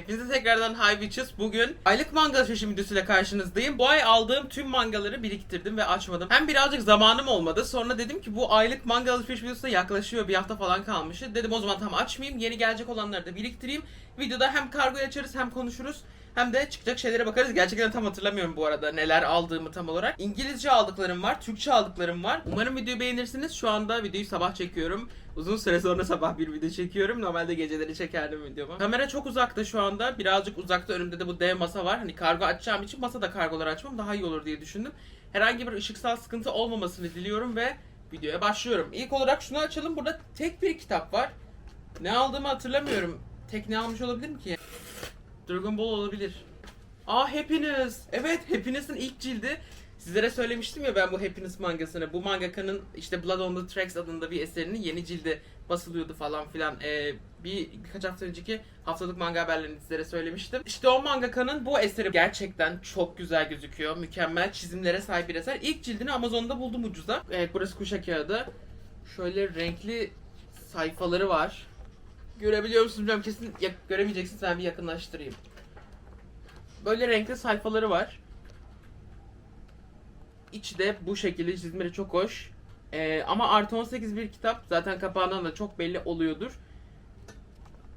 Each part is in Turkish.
Hepinize tekrardan Hi Witches. Bugün aylık manga alışverişi videosuyla karşınızdayım. Bu ay aldığım tüm mangaları biriktirdim ve açmadım. Hem birazcık zamanım olmadı. Sonra dedim ki bu aylık manga alışveriş videosu da yaklaşıyor. Bir hafta falan kalmıştı. Dedim o zaman tam açmayayım. Yeni gelecek olanları da biriktireyim. Videoda hem kargoyu açarız hem konuşuruz. Hem de çıkacak şeylere bakarız. Gerçekten tam hatırlamıyorum bu arada neler aldığımı tam olarak. İngilizce aldıklarım var, Türkçe aldıklarım var. Umarım videoyu beğenirsiniz. Şu anda videoyu sabah çekiyorum. Uzun süre sonra sabah bir video çekiyorum. Normalde geceleri çekerdim videomu. Kamera çok uzakta şu anda. Birazcık uzakta önümde de bu dev masa var. Hani kargo açacağım için masada kargoları açmam daha iyi olur diye düşündüm. Herhangi bir ışıksal sıkıntı olmamasını diliyorum ve videoya başlıyorum. İlk olarak şunu açalım. Burada tek bir kitap var. Ne aldığımı hatırlamıyorum. Tek ne almış olabilirim ki? Dragon Ball olabilir. Aa Happiness. Evet Happiness'ın ilk cildi. Sizlere söylemiştim ya ben bu Happiness mangasını. Bu mangakanın işte Blood on the Tracks adında bir eserinin yeni cildi basılıyordu falan filan. Ee, bir birkaç hafta önceki haftalık manga haberlerini sizlere söylemiştim. İşte o mangakanın bu eseri gerçekten çok güzel gözüküyor. Mükemmel çizimlere sahip bir eser. İlk cildini Amazon'da buldum ucuza. Evet burası kuşa kağıdı. Şöyle renkli sayfaları var. Görebiliyor musunuz bilmiyorum kesin göremeyeceksiniz ben bir yakınlaştırayım. Böyle renkli sayfaları var. İçi de bu şekilde çizimleri çok hoş. Ee, ama artı 18 bir kitap zaten kapağından da çok belli oluyordur.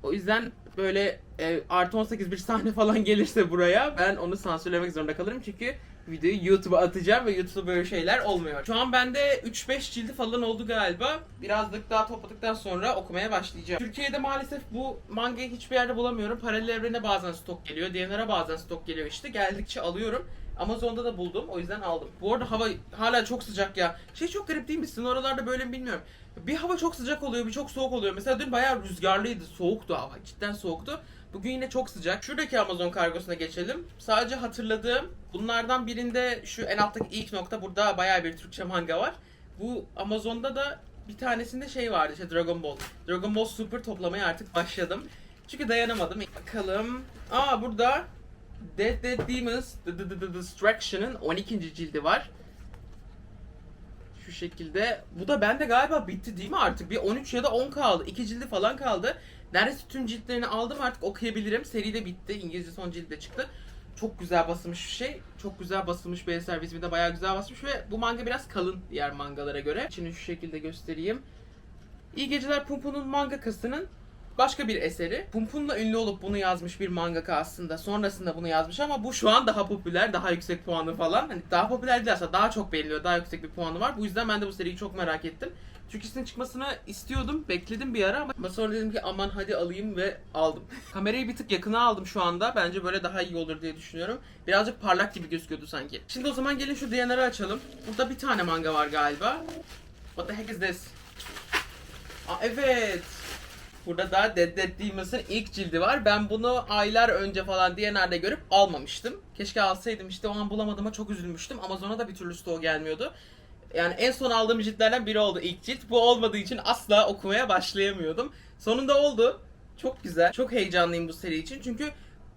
O yüzden böyle e, artı 18 bir sahne falan gelirse buraya ben onu sansürlemek zorunda kalırım çünkü videoyu YouTube'a atacağım ve YouTube'da böyle şeyler olmuyor. Şu an bende 3-5 cildi falan oldu galiba. Birazcık daha topladıktan sonra okumaya başlayacağım. Türkiye'de maalesef bu mangayı hiçbir yerde bulamıyorum. Paralel evrene bazen stok geliyor. DNR'a bazen stok geliyor işte. Geldikçe alıyorum. Amazon'da da buldum. O yüzden aldım. Bu arada hava hala çok sıcak ya. Şey çok garip değil mi? Sizin oralarda böyle mi bilmiyorum. Bir hava çok sıcak oluyor, bir çok soğuk oluyor. Mesela dün bayağı rüzgarlıydı, soğuktu hava. Cidden soğuktu. Bugün yine çok sıcak. Şuradaki Amazon kargosuna geçelim. Sadece hatırladığım bunlardan birinde şu en alttaki ilk nokta burada bayağı bir Türkçe manga var. Bu Amazon'da da bir tanesinde şey vardı işte Dragon Ball. Dragon Ball Super toplamaya artık başladım. Çünkü dayanamadım. Bakalım. Aa burada Dead Dead Demons The, The, The, The Distraction'ın 12. cildi var. Şu şekilde. Bu da bende galiba bitti değil mi artık? Bir 13 ya da 10 kaldı. 2 cildi falan kaldı. Neredeyse tüm ciltlerini aldım artık okuyabilirim. Seri de bitti. İngilizce son cildi de çıktı. Çok güzel basılmış bir şey. Çok güzel basılmış bir eser. Bizim de bayağı güzel basmış ve bu manga biraz kalın diğer mangalara göre. Şimdi şu şekilde göstereyim. İyi Geceler Pumpu'nun mangakasının başka bir eseri. Pumpun'la ünlü olup bunu yazmış bir mangaka aslında. Sonrasında bunu yazmış ama bu şu an daha popüler, daha yüksek puanı falan. Hani daha popüler değil aslında daha çok beğeniliyor, daha yüksek bir puanı var. Bu yüzden ben de bu seriyi çok merak ettim. Türkçesinin çıkmasını istiyordum, bekledim bir ara ama sonra dedim ki aman hadi alayım ve aldım. Kamerayı bir tık yakına aldım şu anda. Bence böyle daha iyi olur diye düşünüyorum. Birazcık parlak gibi gözüküyordu sanki. Şimdi o zaman gelin şu DNR'ı açalım. Burada bir tane manga var galiba. What the heck is this? Aa, evet. Burada da Demons'ın ilk cildi var. Ben bunu aylar önce falan DNR'de görüp almamıştım. Keşke alsaydım işte o an bulamadığıma çok üzülmüştüm. Amazon'a da bir türlü stoğu gelmiyordu. Yani en son aldığım ciltlerden biri oldu ilk cilt. Bu olmadığı için asla okumaya başlayamıyordum. Sonunda oldu. Çok güzel. Çok heyecanlıyım bu seri için. Çünkü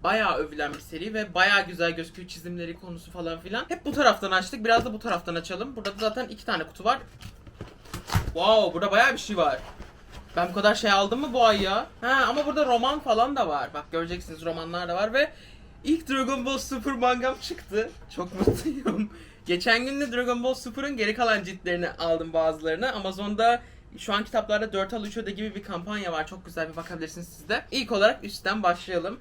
bayağı övülen bir seri ve bayağı güzel gözüküyor çizimleri konusu falan filan. Hep bu taraftan açtık. Biraz da bu taraftan açalım. Burada da zaten iki tane kutu var. Wow, burada bayağı bir şey var. Ben bu kadar şey aldım mı bu ay ya? Ha ama burada roman falan da var. Bak göreceksiniz romanlar da var ve ilk Dragon Ball Super mangam çıktı. Çok mutluyum. Geçen gün de Dragon Ball Super'ın geri kalan ciltlerini aldım bazılarını. Amazon'da şu an kitaplarda 4 al 3 öde gibi bir kampanya var. Çok güzel bir bakabilirsiniz siz de. İlk olarak üstten başlayalım.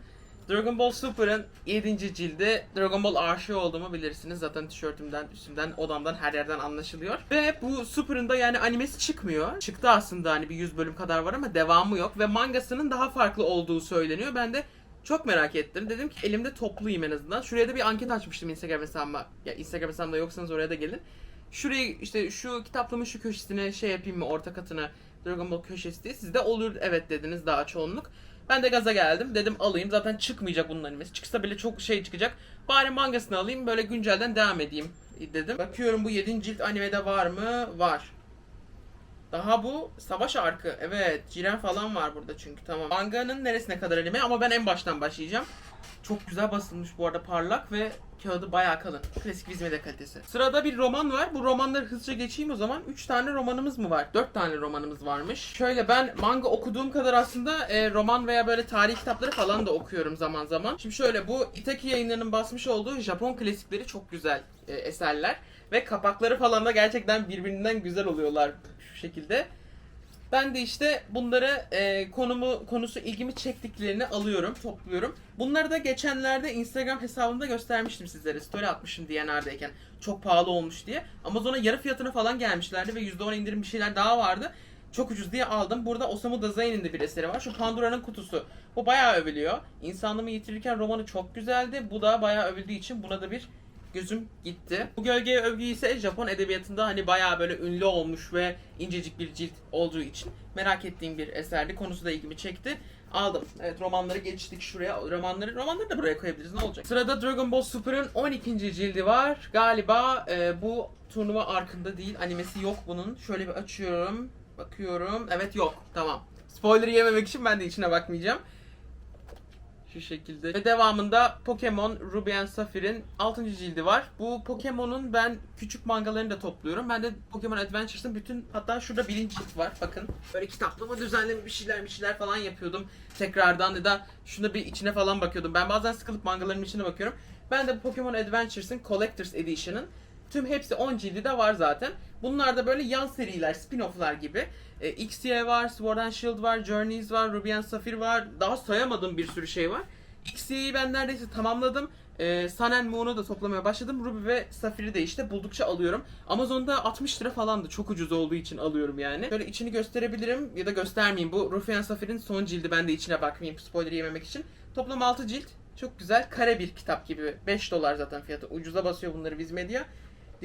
Dragon Ball Super'ın 7. cildi Dragon Ball aşığı olduğumu bilirsiniz. Zaten tişörtümden, üstümden, odamdan her yerden anlaşılıyor. Ve bu Super'ın da yani animesi çıkmıyor. Çıktı aslında hani bir 100 bölüm kadar var ama devamı yok. Ve mangasının daha farklı olduğu söyleniyor. Ben de çok merak ettim. Dedim ki elimde toplayayım en azından. Şuraya da bir anket açmıştım Instagram hesabıma. Ya Instagram hesabımda yoksanız oraya da gelin. Şurayı işte şu kitaplığımın şu köşesine şey yapayım mı orta katına Dragon Ball köşesi diye. Siz de olur evet dediniz daha çoğunluk. Ben de gaza geldim. Dedim alayım. Zaten çıkmayacak bunun animesi. Çıksa bile çok şey çıkacak. Bari mangasını alayım. Böyle güncelden devam edeyim dedim. Bakıyorum bu 7. cilt animede var mı? Var. Daha bu savaş arkı. Evet. Jiren falan var burada çünkü. Tamam. Manganın neresine kadar anime ama ben en baştan başlayacağım. Çok güzel basılmış bu arada parlak ve kağıdı bayağı kalın. Klasik Vizmede kalitesi. Sırada bir roman var. Bu romanları hızlıca geçeyim o zaman. 3 tane romanımız mı var? 4 tane romanımız varmış. Şöyle ben manga okuduğum kadar aslında e, roman veya böyle tarih kitapları falan da okuyorum zaman zaman. Şimdi şöyle bu Itaki yayınlarının basmış olduğu Japon klasikleri çok güzel e, eserler. Ve kapakları falan da gerçekten birbirinden güzel oluyorlar şu şekilde. Ben de işte bunları e, konumu konusu ilgimi çektiklerini alıyorum, topluyorum. Bunları da geçenlerde Instagram hesabımda göstermiştim sizlere. Story atmışım DNR'deyken. Çok pahalı olmuş diye. Amazon'a yarı fiyatına falan gelmişlerdi ve %10 indirim bir şeyler daha vardı. Çok ucuz diye aldım. Burada Osamu Dazai'nin de bir eseri var. Şu Pandora'nın kutusu. Bu bayağı övülüyor. İnsanlığımı yitirirken romanı çok güzeldi. Bu da bayağı övüldüğü için buna da bir gözüm gitti. Bu gölgeye övgü ise Japon edebiyatında hani bayağı böyle ünlü olmuş ve incecik bir cilt olduğu için merak ettiğim bir eserdi. Konusu da ilgimi çekti. Aldım. Evet romanları geçtik şuraya. Romanları romanları da buraya koyabiliriz. Ne olacak? Sırada Dragon Ball Super'ın 12. cildi var. Galiba e, bu turnuva arkında değil. Animesi yok bunun. Şöyle bir açıyorum. Bakıyorum. Evet yok. Tamam. Spoiler yememek için ben de içine bakmayacağım. Şu şekilde. Ve devamında Pokemon Ruby and Sapphire'in 6. cildi var. Bu Pokemon'un ben küçük mangalarını da topluyorum. Ben de Pokemon Adventures'ın bütün hatta şurada birinci cilt var. Bakın. Böyle kitaplama düzenleme bir şeyler bir şeyler falan yapıyordum. Tekrardan ya da şuna bir içine falan bakıyordum. Ben bazen sıkılıp mangaların içine bakıyorum. Ben de Pokemon Adventures'ın Collector's Edition'ın Tüm hepsi 10 cildi de var zaten. Bunlar da böyle yan seriler, spin-off'lar gibi. E, XY var, Sword and Shield var, Journeys var, Ruby and Sapphire var. Daha sayamadığım bir sürü şey var. XY'yi ben neredeyse tamamladım. E, Sun and Moon'u da toplamaya başladım. Ruby ve Sapphire'i de işte buldukça alıyorum. Amazon'da 60 lira falandı. Çok ucuz olduğu için alıyorum yani. Böyle içini gösterebilirim ya da göstermeyeyim. Bu Ruby and Sapphire'in son cildi. Ben de içine bakmayayım spoiler yememek için. Toplam 6 cilt. Çok güzel. Kare bir kitap gibi. 5 dolar zaten fiyatı. Ucuza basıyor bunları Viz Media.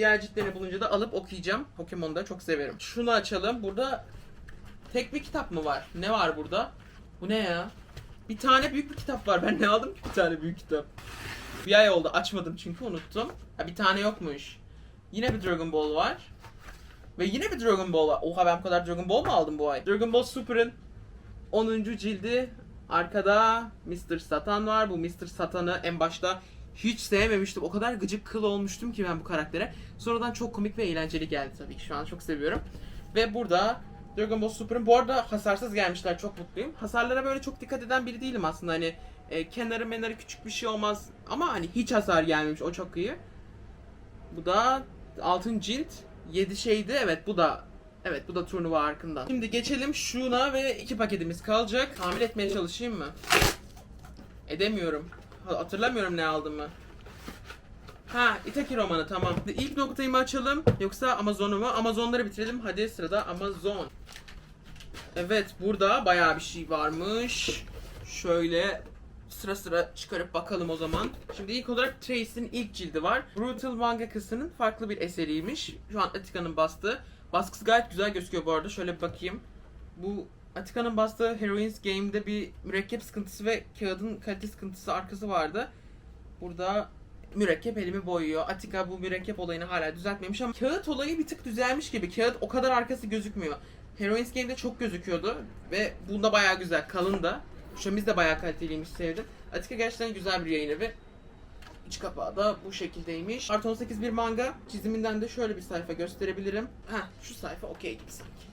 Diğer ciltlerini bulunca da alıp okuyacağım. Pokemon'u da çok severim. Şunu açalım. Burada tek bir kitap mı var? Ne var burada? Bu ne ya? Bir tane büyük bir kitap var. Ben ne aldım ki bir tane büyük kitap? Bir ay oldu. Açmadım çünkü unuttum. Ha bir tane yokmuş. Yine bir Dragon Ball var. Ve yine bir Dragon Ball var. Oha ben bu kadar Dragon Ball mu aldım bu ay? Dragon Ball Super'ın 10. cildi. Arkada Mr. Satan var. Bu Mr. Satan'ı en başta hiç sevmemiştim. O kadar gıcık kıl olmuştum ki ben bu karaktere. Sonradan çok komik ve eğlenceli geldi tabii ki. Şu an çok seviyorum. Ve burada Dragon Ball Super'ın bu arada hasarsız gelmişler. Çok mutluyum. Hasarlara böyle çok dikkat eden biri değilim aslında. Hani e, kenarı menarı küçük bir şey olmaz. Ama hani hiç hasar gelmemiş. O çok iyi. Bu da altın cilt. 7 şeydi. Evet bu da Evet bu da turnuva arkından. Şimdi geçelim şuna ve iki paketimiz kalacak. Tahmin etmeye çalışayım mı? Edemiyorum. Ha- Hatırlamıyorum ne aldığımı. Ha, Itaki romanı tamam. İlk noktayı mı açalım yoksa Amazon'u mu? Amazon'ları bitirelim. Hadi sırada Amazon. Evet, burada bayağı bir şey varmış. Şöyle sıra sıra çıkarıp bakalım o zaman. Şimdi ilk olarak Trace'in ilk cildi var. Brutal mangakasının farklı bir eseriymiş. Şu an Atika'nın bastığı. Baskısı gayet güzel gözüküyor bu arada. Şöyle bakayım. Bu Atika'nın bastığı Heroines Game'de bir mürekkep sıkıntısı ve kağıdın kalite sıkıntısı arkası vardı. Burada mürekkep elimi boyuyor. Atika bu mürekkep olayını hala düzeltmemiş ama kağıt olayı bir tık düzelmiş gibi. Kağıt o kadar arkası gözükmüyor. Heroines Game'de çok gözüküyordu ve bunda bayağı güzel. Kalın da. Şömiz de bayağı kaliteliymiş sevdim. Atika gerçekten güzel bir yayın evi. İç kapağı da bu şekildeymiş. Artı 18 bir manga. Çiziminden de şöyle bir sayfa gösterebilirim. Heh şu sayfa okey gibi sanki.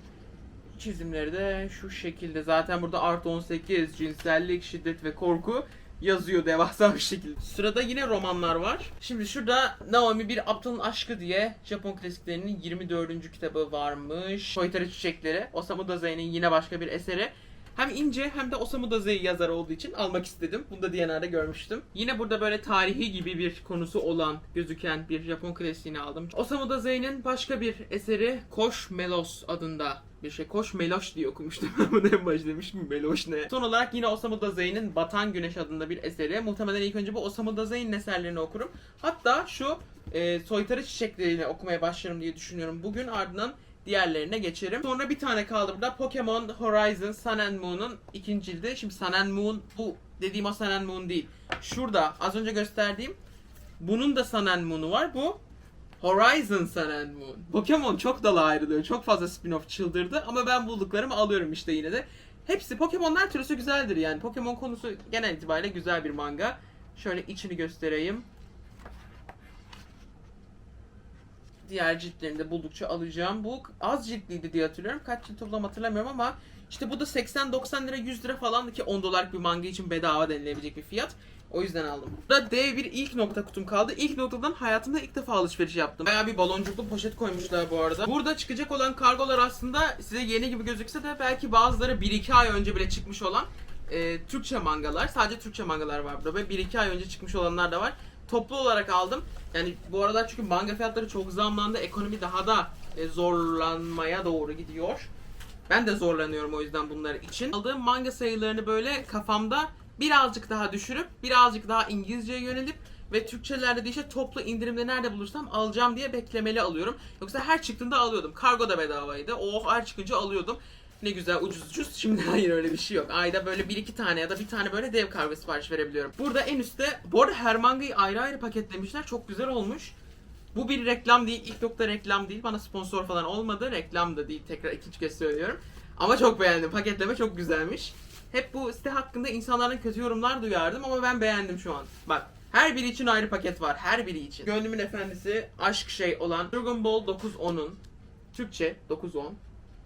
Çizimleri de şu şekilde. Zaten burada artı 18, cinsellik, şiddet ve korku yazıyor devasa bir şekilde. Sırada yine romanlar var. Şimdi şurada Naomi bir aptalın aşkı diye Japon klasiklerinin 24. kitabı varmış. Soytarı Çiçekleri. Osamu Dazai'nin yine başka bir eseri. Hem ince hem de Osamu Dazai yazarı olduğu için almak istedim. Bunu da DNR'da görmüştüm. Yine burada böyle tarihi gibi bir konusu olan gözüken bir Japon klasiğini aldım. Osamu Dazai'nin başka bir eseri Koş Melos adında bir şey. Koş Meloş diye okumuştum ben bunu en başta demiştim Meloş ne? Son olarak yine Osamu Dazai'nin Batan Güneş adında bir eseri. Muhtemelen ilk önce bu Osamu Dazai'nin eserlerini okurum. Hatta şu e, Soytarı Çiçeklerini okumaya başlarım diye düşünüyorum. Bugün ardından diğerlerine geçerim. Sonra bir tane kaldı burada. Pokemon Horizon Sun and Moon'un ikinci cildi. Şimdi Sun and Moon bu dediğim o Sun and Moon değil. Şurada az önce gösterdiğim bunun da Sun and Moon'u var. Bu Horizon Sun and Moon. Pokemon çok dala ayrılıyor. Çok fazla spin-off çıldırdı ama ben bulduklarımı alıyorum işte yine de. Hepsi Pokemon'lar türlüsü güzeldir yani. Pokemon konusu genel itibariyle güzel bir manga. Şöyle içini göstereyim. Diğer ciltlerini de buldukça alacağım. Bu az ciltliydi diye hatırlıyorum. Kaç cilt toplam hatırlamıyorum ama işte bu da 80-90 lira 100 lira falan ki 10 dolarlık bir manga için bedava denilebilecek bir fiyat. O yüzden aldım. Burada dev bir ilk nokta kutum kaldı. İlk noktadan hayatımda ilk defa alışveriş yaptım. Bayağı bir baloncuklu poşet koymuşlar bu arada. Burada çıkacak olan kargolar aslında size yeni gibi gözükse de belki bazıları 1-2 ay önce bile çıkmış olan e, Türkçe mangalar. Sadece Türkçe mangalar var burada ve 1-2 ay önce çıkmış olanlar da var. Toplu olarak aldım. Yani bu aralar çünkü manga fiyatları çok zamlandı. Ekonomi daha da e, zorlanmaya doğru gidiyor. Ben de zorlanıyorum o yüzden bunlar için. Aldığım manga sayılarını böyle kafamda birazcık daha düşürüp birazcık daha İngilizceye yönelip ve Türkçelerde de işte toplu indirimde nerede bulursam alacağım diye beklemeli alıyorum. Yoksa her çıktığında alıyordum. Kargo da bedavaydı. Oh her çıkınca alıyordum. Ne güzel ucuz ucuz. Şimdi hayır öyle bir şey yok. Ayda böyle bir iki tane ya da bir tane böyle dev kargo sipariş verebiliyorum. Burada en üstte bu arada her mangayı ayrı ayrı paketlemişler. Çok güzel olmuş. Bu bir reklam değil. İlk nokta reklam değil. Bana sponsor falan olmadı. Reklam da değil. Tekrar ikinci kez söylüyorum. Ama çok beğendim. Paketleme çok güzelmiş. Hep bu site hakkında insanlardan kötü yorumlar duyardım ama ben beğendim şu an. Bak her biri için ayrı paket var. Her biri için. Gönlümün efendisi aşk şey olan Dragon Ball 910'un Türkçe 910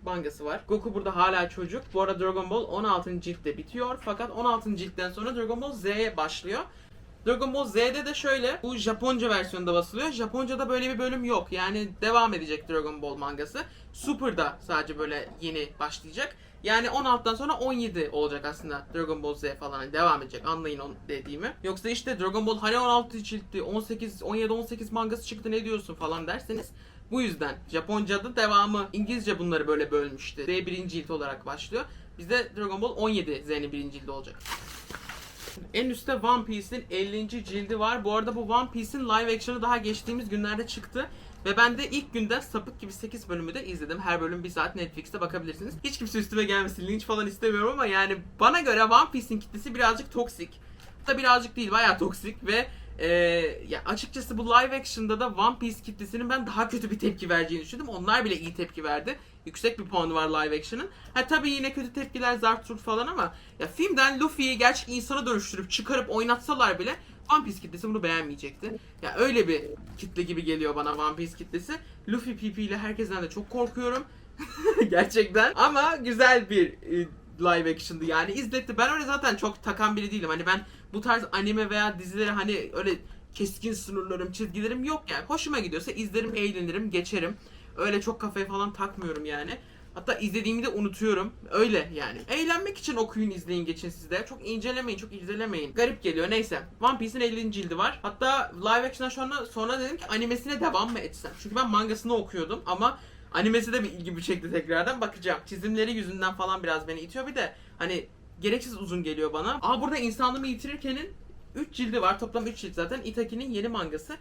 mangası var. Goku burada hala çocuk. Bu arada Dragon Ball 16. ciltte bitiyor. Fakat 16. ciltten sonra Dragon Ball Z'ye başlıyor. Dragon Ball Z'de de şöyle bu Japonca versiyonda basılıyor. Japonca'da böyle bir bölüm yok. Yani devam edecek Dragon Ball mangası. Super'da sadece böyle yeni başlayacak. Yani 16'dan sonra 17 olacak aslında Dragon Ball Z falan devam edecek. Anlayın onu dediğimi. Yoksa işte Dragon Ball hani 16 ciltti, 18 17 18 mangası çıktı ne diyorsun falan derseniz bu yüzden Japonca'da devamı İngilizce bunları böyle bölmüştü. Z birinci cilt olarak başlıyor. Bizde Dragon Ball 17 Z'nin birinci cildi olacak. En üstte One Piece'in 50. cildi var. Bu arada bu One Piece'in live action'ı daha geçtiğimiz günlerde çıktı. Ve ben de ilk günden sapık gibi 8 bölümü de izledim. Her bölüm bir saat Netflix'te bakabilirsiniz. Hiç kimse üstüme gelmesin. Linç falan istemiyorum ama yani bana göre One Piece'in kitlesi birazcık toksik. Da birazcık değil bayağı toksik ve e, ya açıkçası bu live action'da da One Piece kitlesinin ben daha kötü bir tepki vereceğini düşündüm. Onlar bile iyi tepki verdi. Yüksek bir puanı var live action'ın. Ha tabii yine kötü tepkiler zart zurt falan ama ya filmden Luffy'yi gerçek insana dönüştürüp çıkarıp oynatsalar bile One Piece kitlesi bunu beğenmeyecekti. Ya öyle bir kitle gibi geliyor bana One Piece kitlesi. Luffy PP ile herkesten de çok korkuyorum. Gerçekten. Ama güzel bir e, live action'dı yani izletti. Ben öyle zaten çok takan biri değilim. Hani ben bu tarz anime veya dizileri hani öyle keskin sınırlarım, çizgilerim yok yani. Hoşuma gidiyorsa izlerim, eğlenirim, geçerim. Öyle çok kafaya falan takmıyorum yani. Hatta izlediğimi de unutuyorum. Öyle yani. Eğlenmek için okuyun, izleyin, geçin sizde. Çok incelemeyin, çok irdelemeyin. Garip geliyor. Neyse. One Piece'in 50. cildi var. Hatta live action'dan sonra, sonra dedim ki animesine devam mı etsem? Çünkü ben mangasını okuyordum ama animesi de bir ilgimi çekti tekrardan. Bakacağım. Çizimleri yüzünden falan biraz beni itiyor. Bir de hani gereksiz uzun geliyor bana. Aa burada insanlığımı yitirirkenin 3 cildi var. Toplam 3 cilt zaten. Itaki'nin yeni mangası.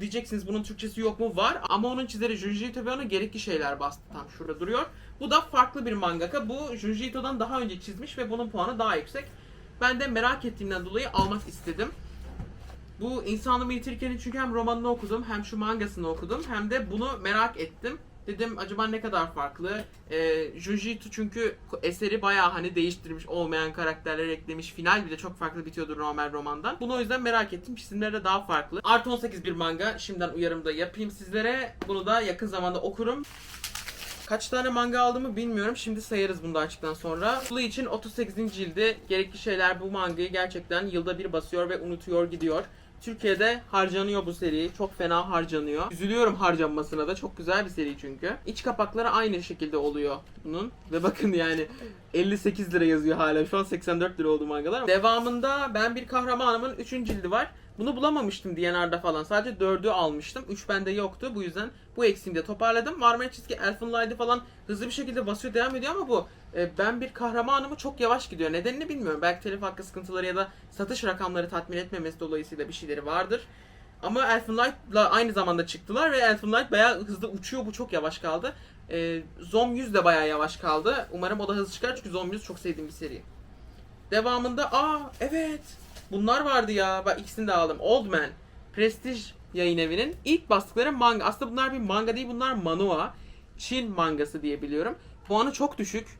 Diyeceksiniz bunun Türkçesi yok mu? Var ama onun çizeri Junji Ito ve ona gerekli şeyler bastı. Tam şurada duruyor. Bu da farklı bir mangaka. Bu Junji Ito'dan daha önce çizmiş ve bunun puanı daha yüksek. Ben de merak ettiğimden dolayı almak istedim. Bu İnsanlığımı Yitirken'in çünkü hem romanını okudum hem şu mangasını okudum hem de bunu merak ettim. Dedim acaba ne kadar farklı? Ee, Junji Ito çünkü eseri bayağı hani değiştirmiş, olmayan karakterler eklemiş. Final bile çok farklı bitiyordu normal romandan. Bunu o yüzden merak ettim. Çizimleri de daha farklı. Artı 18 bir manga. Şimdiden uyarımı da yapayım sizlere. Bunu da yakın zamanda okurum. Kaç tane manga aldığımı bilmiyorum. Şimdi sayarız bunu da açıktan sonra. Blue için 38. cildi. Gerekli şeyler bu mangayı gerçekten yılda bir basıyor ve unutuyor gidiyor. Türkiye'de harcanıyor bu seri. Çok fena harcanıyor. Üzülüyorum harcanmasına da. Çok güzel bir seri çünkü. İç kapakları aynı şekilde oluyor bunun. Ve bakın yani 58 lira yazıyor hala. Şu an 84 lira oldu mangalar. Devamında ben bir kahramanımın 3. cildi var. Bunu bulamamıştım DNR'da falan. Sadece 4'ü almıştım. 3 bende yoktu. Bu yüzden bu eksiğimi de toparladım. Marmara çizgi Elfen Light'ı falan hızlı bir şekilde basıyor devam ediyor ama bu e, ben bir kahramanımı çok yavaş gidiyor. Nedenini bilmiyorum. Belki telif hakkı sıkıntıları ya da satış rakamları tatmin etmemesi dolayısıyla bir şeyleri vardır. Ama Elfen Light'la aynı zamanda çıktılar ve Elfen Light bayağı hızlı uçuyor. Bu çok yavaş kaldı. E, Zom 100 de bayağı yavaş kaldı. Umarım o da hızlı çıkar çünkü Zom 100 çok sevdiğim bir seri. Devamında aa evet bunlar vardı ya. Bak ikisini de aldım. Old Man. Prestige yayın evinin ilk bastıkları manga. Aslında bunlar bir manga değil bunlar manua. Çin mangası diye biliyorum. Puanı çok düşük.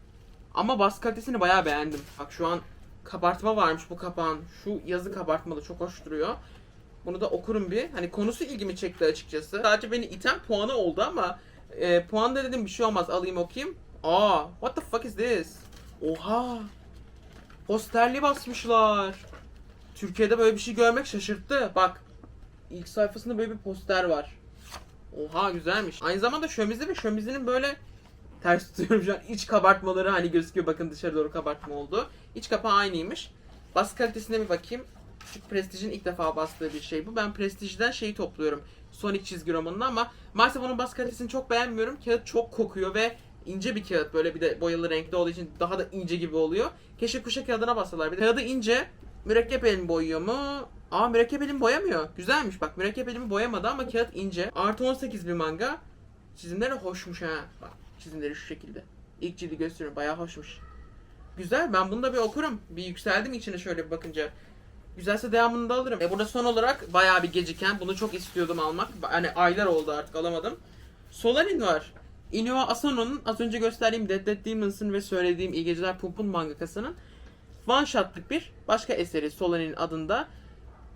Ama baskı kalitesini bayağı beğendim. Bak şu an kabartma varmış bu kapağın. Şu yazı kabartmalı çok hoş duruyor. Bunu da okurum bir. Hani konusu ilgimi çekti açıkçası. Sadece beni iten puanı oldu ama e, puan da dedim bir şey olmaz alayım okuyayım. Aa, what the fuck is this? Oha. Posterli basmışlar. Türkiye'de böyle bir şey görmek şaşırttı. Bak. ilk sayfasında böyle bir poster var. Oha güzelmiş. Aynı zamanda şömizi ve şömizinin böyle ters tutuyorum şu an. İç kabartmaları hani gözüküyor. Bakın dışarı doğru kabartma oldu. İç kapağı aynıymış. Bas kalitesine bir bakayım. Çünkü Prestige'in ilk defa bastığı bir şey bu. Ben Prestige'den şeyi topluyorum. Sonic çizgi romanını ama maalesef onun bas kalitesini çok beğenmiyorum. Kağıt çok kokuyor ve ince bir kağıt. Böyle bir de boyalı renkli olduğu için daha da ince gibi oluyor. Keşke kuşa kağıdına bassalar. Bir de kağıdı ince. Mürekkep elimi boyuyor mu? Aa mürekkep elimi boyamıyor. Güzelmiş bak mürekkep elimi boyamadı ama kağıt ince. Artı 18 bir manga. Çizimleri hoşmuş ha. Bak çizimleri şu şekilde. İlk cildi gösteriyorum bayağı hoşmuş. Güzel ben bunu da bir okurum. Bir yükseldim içine şöyle bir bakınca. Güzelse devamını da alırım. E burada son olarak bayağı bir geciken bunu çok istiyordum almak. Hani aylar oldu artık alamadım. Solarin var. Inoue Asano'nun az önce gösterdiğim Dead Dead Demons'ın ve söylediğim İyi Geceler Pump'un mangakasının one shot'lık bir başka eseri Solarin adında.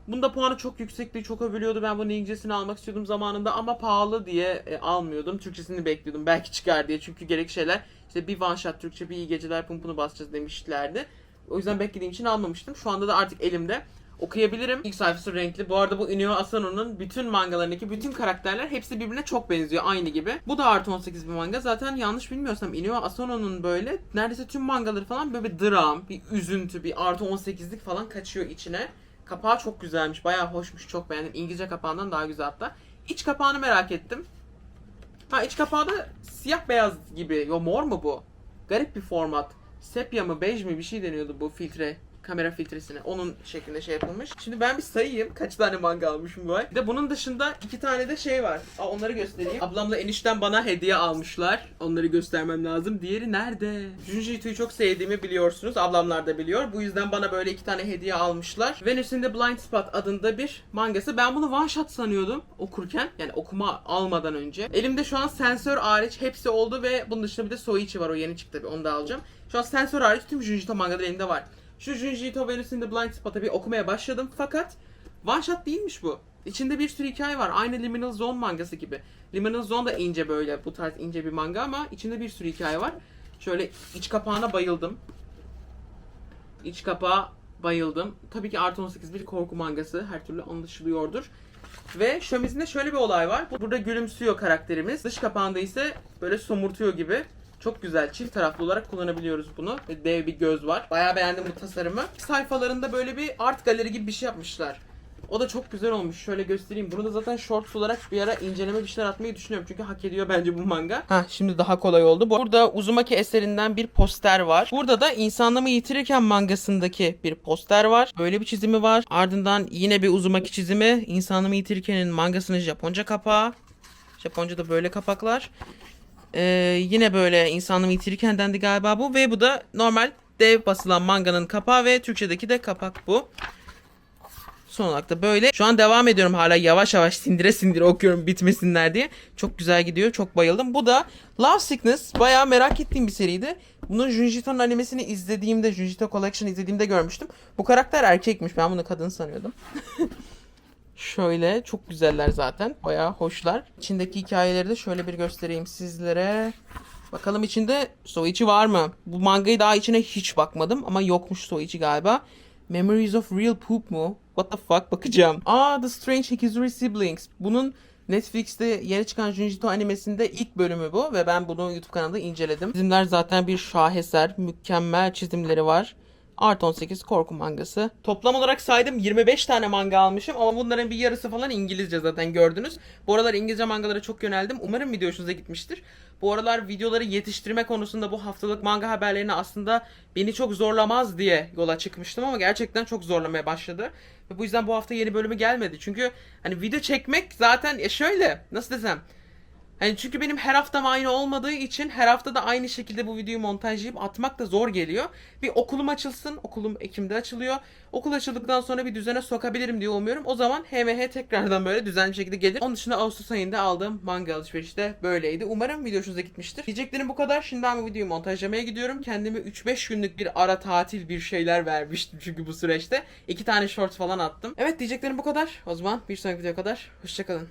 Bunda puanı çok yüksekti, çok övülüyordu. Ben bunun İngilizcesini almak istiyordum zamanında ama pahalı diye e, almıyordum. Türkçesini bekliyordum. Belki çıkar diye. Çünkü gerekli şeyler işte bir one shot Türkçe bir iyi geceler pumpunu basacağız demişlerdi. O yüzden beklediğim için almamıştım. Şu anda da artık elimde. Okuyabilirim. İlk sayfası renkli. Bu arada bu Inoue Asano'nun bütün mangalarındaki bütün karakterler hepsi birbirine çok benziyor. Aynı gibi. Bu da artı 18 bir manga. Zaten yanlış bilmiyorsam Inoue Asano'nun böyle neredeyse tüm mangaları falan böyle bir dram, bir üzüntü, bir artı 18'lik falan kaçıyor içine. Kapağı çok güzelmiş. Bayağı hoşmuş. Çok beğendim. İngilizce kapağından daha güzel hatta. İç kapağını merak ettim. Ha iç kapağı da siyah beyaz gibi. Yo mor mu bu? Garip bir format. Sepya mı bej mi bir şey deniyordu bu filtre kamera filtresine. Onun şeklinde şey yapılmış. Şimdi ben bir sayayım kaç tane manga almışım bu ay. Bir de bunun dışında iki tane de şey var. Aa, onları göstereyim. Ablamla enişten bana hediye almışlar. Onları göstermem lazım. Diğeri nerede? Junji Ito'yu çok sevdiğimi biliyorsunuz. Ablamlar da biliyor. Bu yüzden bana böyle iki tane hediye almışlar. Venus in the Blind Spot adında bir mangası. Ben bunu one shot sanıyordum okurken. Yani okuma almadan önce. Elimde şu an sensör hariç hepsi oldu ve bunun dışında bir de Soichi var. O yeni çıktı. Onu da alacağım. Şu an sensör hariç tüm Junji Ito mangaları elimde var. Şu Junji Ito Venus in the Blind Spot'a bir okumaya başladım fakat one shot değilmiş bu. İçinde bir sürü hikaye var. Aynı Liminal Zone mangası gibi. Liminal Zone da ince böyle bu tarz ince bir manga ama içinde bir sürü hikaye var. Şöyle iç kapağına bayıldım. İç kapağı bayıldım. Tabii ki artı 18 bir korku mangası her türlü anlaşılıyordur. Ve şömizinde şöyle bir olay var. Burada gülümsüyor karakterimiz. Dış kapağında ise böyle somurtuyor gibi. Çok güzel. Çift taraflı olarak kullanabiliyoruz bunu. Ve dev bir göz var. Bayağı beğendim bu tasarımı. Sayfalarında böyle bir art galeri gibi bir şey yapmışlar. O da çok güzel olmuş. Şöyle göstereyim. Bunu da zaten shorts olarak bir ara inceleme bir şeyler atmayı düşünüyorum. Çünkü hak ediyor bence bu manga. Ha şimdi daha kolay oldu. Burada Uzumaki eserinden bir poster var. Burada da İnsanlığımı Yitirirken mangasındaki bir poster var. Böyle bir çizimi var. Ardından yine bir Uzumaki çizimi. İnsanlığımı Yitirirken'in mangasının Japonca kapağı. Japonca da böyle kapaklar. Ee, yine böyle insanlığımı yitirirken dendi galiba bu ve bu da normal dev basılan manganın kapağı ve Türkçedeki de kapak bu. Son olarak da böyle. Şu an devam ediyorum hala yavaş yavaş sindire sindire okuyorum bitmesinler diye. Çok güzel gidiyor. Çok bayıldım. Bu da Love Sickness. Bayağı merak ettiğim bir seriydi. Bunun Junjito'nun animesini izlediğimde, Junjito Collection izlediğimde görmüştüm. Bu karakter erkekmiş. Ben bunu kadın sanıyordum. Şöyle çok güzeller zaten. Bayağı hoşlar. İçindeki hikayeleri de şöyle bir göstereyim sizlere. Bakalım içinde Soichi var mı? Bu mangayı daha içine hiç bakmadım ama yokmuş Soichi galiba. Memories of Real Poop mu? What the fuck bakacağım. Aa The Strange Hikizuri Siblings. Bunun Netflix'te yeni çıkan Junjito animesinde ilk bölümü bu ve ben bunu YouTube kanalında inceledim. Çizimler zaten bir şaheser. Mükemmel çizimleri var. Art 18 korku mangası. Toplam olarak saydım 25 tane manga almışım ama bunların bir yarısı falan İngilizce zaten gördünüz. Bu aralar İngilizce mangalara çok yöneldim. Umarım video hoşunuza gitmiştir. Bu aralar videoları yetiştirme konusunda bu haftalık manga haberlerini aslında beni çok zorlamaz diye yola çıkmıştım ama gerçekten çok zorlamaya başladı. Ve bu yüzden bu hafta yeni bölümü gelmedi. Çünkü hani video çekmek zaten ya şöyle nasıl desem Hani çünkü benim her haftam aynı olmadığı için her hafta da aynı şekilde bu videoyu montajlayıp atmak da zor geliyor. Bir okulum açılsın. Okulum Ekim'de açılıyor. Okul açıldıktan sonra bir düzene sokabilirim diye umuyorum. O zaman HMH tekrardan böyle düzenli şekilde gelir. Onun dışında Ağustos ayında aldığım manga alışverişi de böyleydi. Umarım video hoşunuza gitmiştir. Diyeceklerim bu kadar. Şimdi ben bu videoyu montajlamaya gidiyorum. Kendime 3-5 günlük bir ara tatil bir şeyler vermiştim çünkü bu süreçte. iki tane short falan attım. Evet diyeceklerim bu kadar. O zaman bir sonraki videoya kadar. Hoşçakalın.